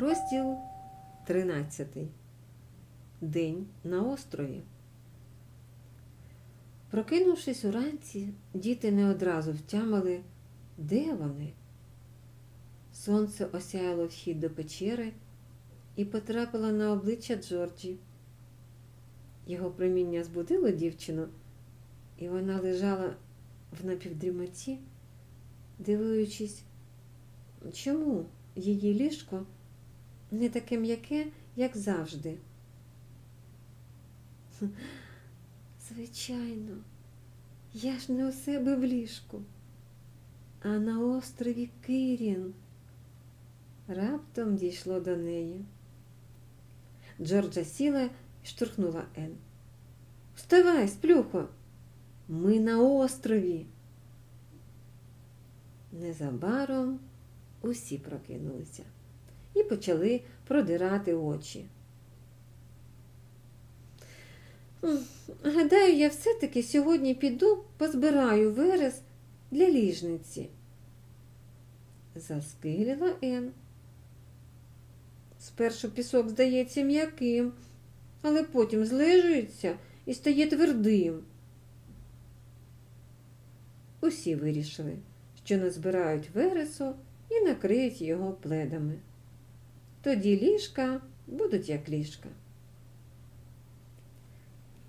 Розділ 13. День на острові. Прокинувшись уранці, діти не одразу втямили, де вони. Сонце осяяло вхід до печери і потрапило на обличчя Джорджі. Його проміння збудило дівчину, і вона лежала в напівдрімоті, дивуючись, чому її ліжко не таке м'яке, як завжди. Звичайно, я ж не у себе в ліжку, а на острові Кирін. Раптом дійшло до неї. Джорджа сіла і штурхнула Ен. Вставай, сплюхо! Ми на острові. Незабаром усі прокинулися і почали продирати очі. Гадаю, я все-таки сьогодні піду позбираю верес для ліжниці. Заскиліла Ен. Спершу пісок здається м'яким, але потім злежується і стає твердим. Усі вирішили, що назбирають вересу і накриють його пледами. Тоді ліжка будуть як ліжка.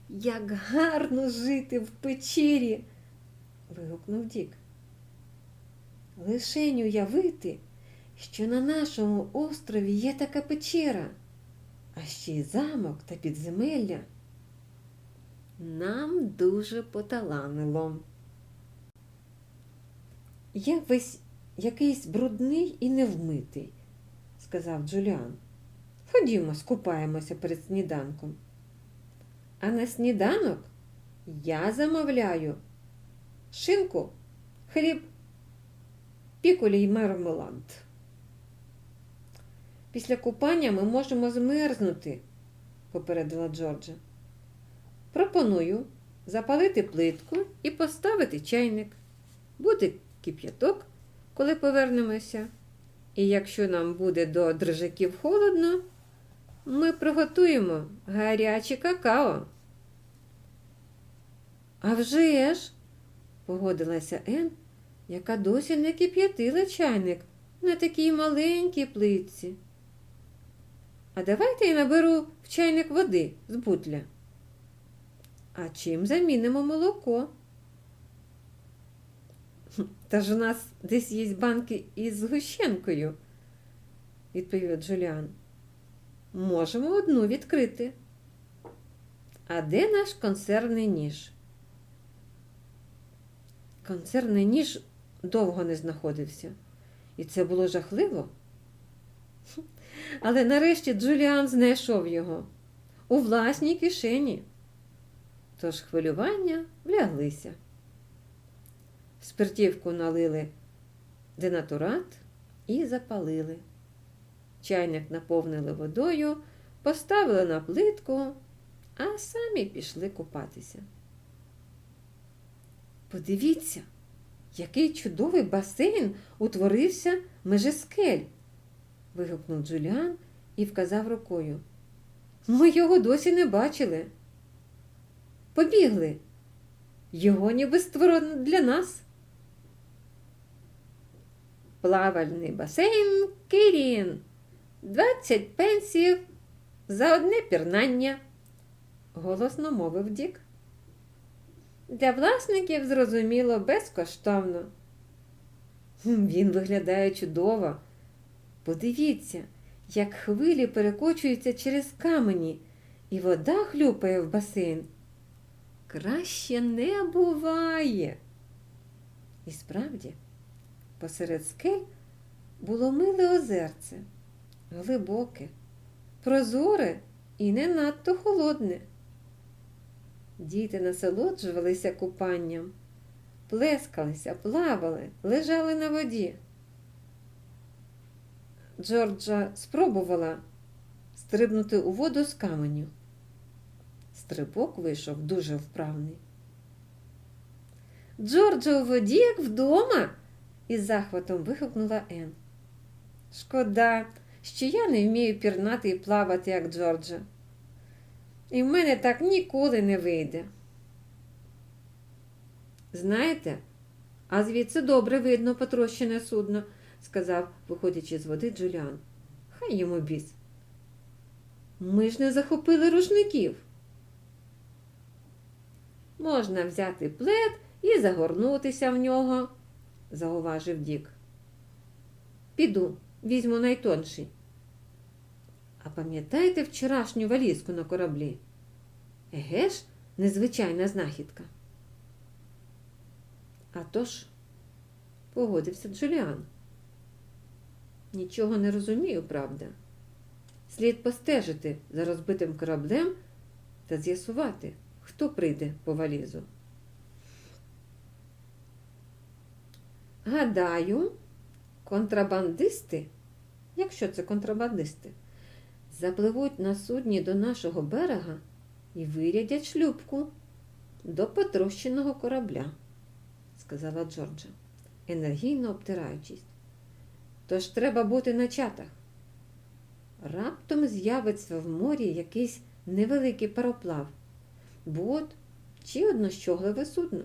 Як гарно жити в печері. вигукнув Дік. Лишень уявити, що на нашому острові є така печера, а ще й замок та підземелля. Нам дуже поталанило. Я весь якийсь брудний і невмитий, сказав Джуліан. Ходімо, скупаємося перед сніданком. А на сніданок я замовляю шинку, хліб, пікулі й мармелад. Після купання ми можемо змерзнути, попередила Джорджа. Пропоную запалити плитку і поставити чайник. Буде кип'яток, коли повернемося. І якщо нам буде до дрижаків холодно, ми приготуємо гаряче какао. «А вже ж!» – погодилася Ен, яка досі не кип'ятила чайник на такій маленькій плитці. А давайте я наберу в чайник води з бутля. А чим замінимо молоко? «Хм, Та ж у нас десь є банки із згущенкою, відповів Джуліан. Можемо одну відкрити. А де наш консервний ніж? Консервний ніж довго не знаходився, і це було жахливо. Але нарешті Джуліан знайшов його у власній кишені. Тож хвилювання вляглися. В спиртівку налили денатурат і запалили. Чайник наповнили водою, поставили на плитку, а самі пішли купатися. Подивіться, який чудовий басейн утворився межи скель, вигукнув Джуліан і вказав рукою. Ми його досі не бачили. Побігли. Його ніби створено для нас. Плавальний басейн Кирін. Двадцять пенсів за одне пірнання, голосно мовив Дік. Для власників, зрозуміло, безкоштовно. Він виглядає чудово. Подивіться, як хвилі перекочуються через камені, і вода хлюпає в басейн. Краще не буває. І справді, посеред скель було миле озерце глибоке, прозоре і не надто холодне. Діти насолоджувалися купанням, плескалися, плавали, лежали на воді. Джорджа спробувала стрибнути у воду з каменю. Стрибок вийшов дуже вправний. Джорджа у воді, як вдома, із захватом вигукнула Ен. Шкода, що я не вмію пірнати і плавати, як Джорджа. І в мене так ніколи не вийде. Знаєте, а звідси добре видно потрощене судно, сказав, виходячи з води Джуліан. Хай йому біс. Ми ж не захопили рушників. Можна взяти плед і загорнутися в нього, зауважив Дік. Піду, візьму найтонший. А пам'ятаєте вчорашню валізку на кораблі? Еге ж, незвичайна знахідка. А тож, погодився Джуліан. Нічого не розумію, правда. Слід постежити за розбитим кораблем та з'ясувати, хто прийде по валізу. Гадаю, контрабандисти, якщо це контрабандисти, запливуть на судні до нашого берега і вирядять шлюпку до потрощеного корабля, сказала Джорджа, енергійно обтираючись. Тож треба бути на чатах. Раптом з'явиться в морі якийсь невеликий пароплав, бот чи однощогливе судно.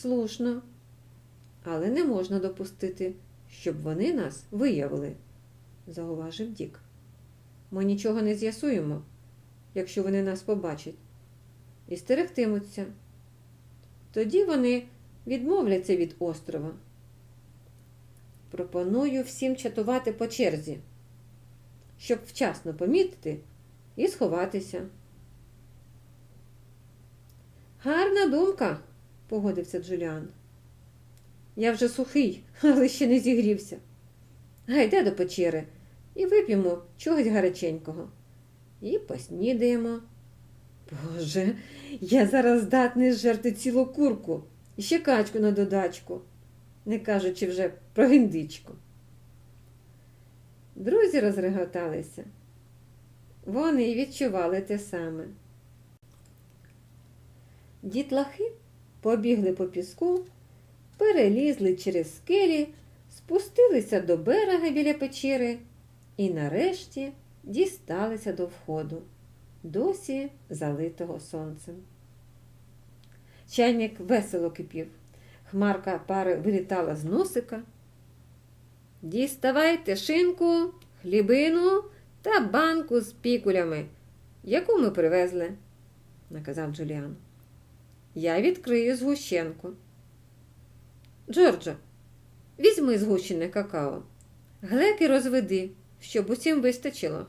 Слушно, але не можна допустити, щоб вони нас виявили, зауважив Дік. Ми нічого не з'ясуємо, якщо вони нас побачать, і стерегтимуться. Тоді вони відмовляться від острова. Пропоную всім чатувати по черзі, щоб вчасно помітити і сховатися. Гарна думка, погодився Джуліан. Я вже сухий, але ще не зігрівся. Гайде до печери і вип'ємо чогось гаряченького. І поснідаємо. Боже, я зараз здатний зжерти цілу курку і ще качку на додачку, не кажучи вже про гіндичку. Друзі розреготалися. Вони відчували те саме. Дітлахи побігли по піску, перелізли через скелі, спустилися до берега біля печери і нарешті дісталися до входу, досі залитого сонцем. Чайник весело кипів, хмарка пари вилітала з носика. Діставайте шинку, хлібину та банку з пікулями, яку ми привезли, наказав Джуліан. Я відкрию згущенку. Джорджо, візьми згущене какао. Глеки розведи, щоб усім вистачило.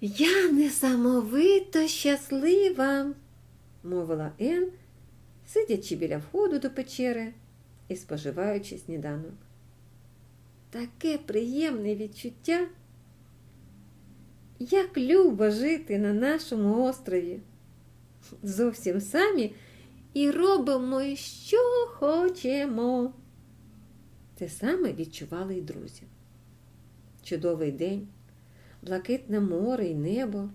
Я несамовито щаслива, мовила Ен, сидячи біля входу до печери і споживаючи сніданок. Таке приємне відчуття, як любо жити на нашому острові. Зовсім самі і робимо, що хочемо. Те саме відчували й друзі. Чудовий день, блакитне море й небо.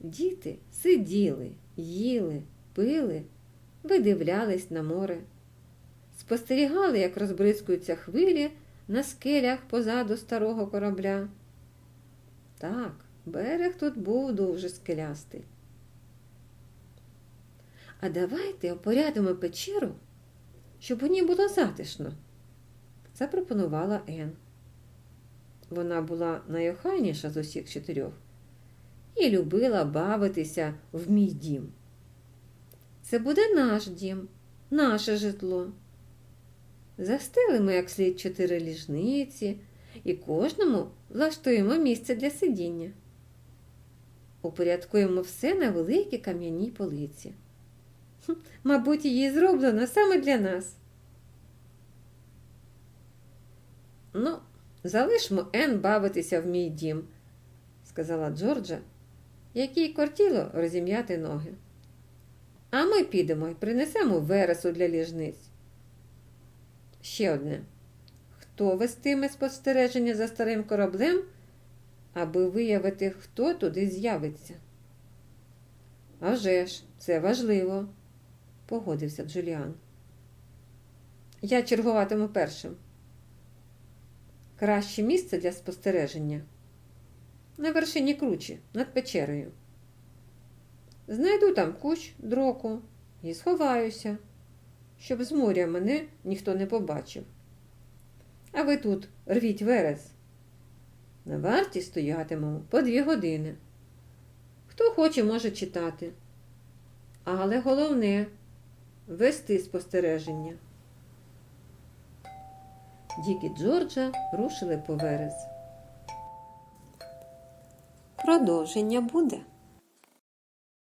Діти сиділи, їли, пили, видивлялись на море, спостерігали, як розбризкуються хвилі на скелях позаду старого корабля. Так, берег тут був дуже скелястий. А давайте опорядимо печеру, щоб у ній було затишно, запропонувала Ен. Вона була найохайніша з усіх чотирьох і любила бавитися в мій дім. Це буде наш дім, наше житло. Застелимо як слід чотири ліжниці і кожному влаштуємо місце для сидіння. Упорядкуємо все на великій кам'яній полиці. Мабуть, її зроблено саме для нас. Ну, залишмо Ен бавитися в мій дім, сказала Джорджа, якій кортіло розім'яти ноги. А ми підемо і принесемо вересу для ліжниць. Ще одне. Хто вестиме спостереження за старим кораблем, аби виявити, хто туди з'явиться? А вже ж, це важливо, погодився Джуліан. Я чергуватиму першим. Краще місце для спостереження на вершині кручі над печерою. Знайду там кущ дроку і сховаюся, щоб з моря мене ніхто не побачив. А ви тут рвіть верес. На варті стоятимемо по дві години. Хто хоче, може читати. Але головне вести спостереження. Дік і Джорджа рушили по верес. Продовження буде.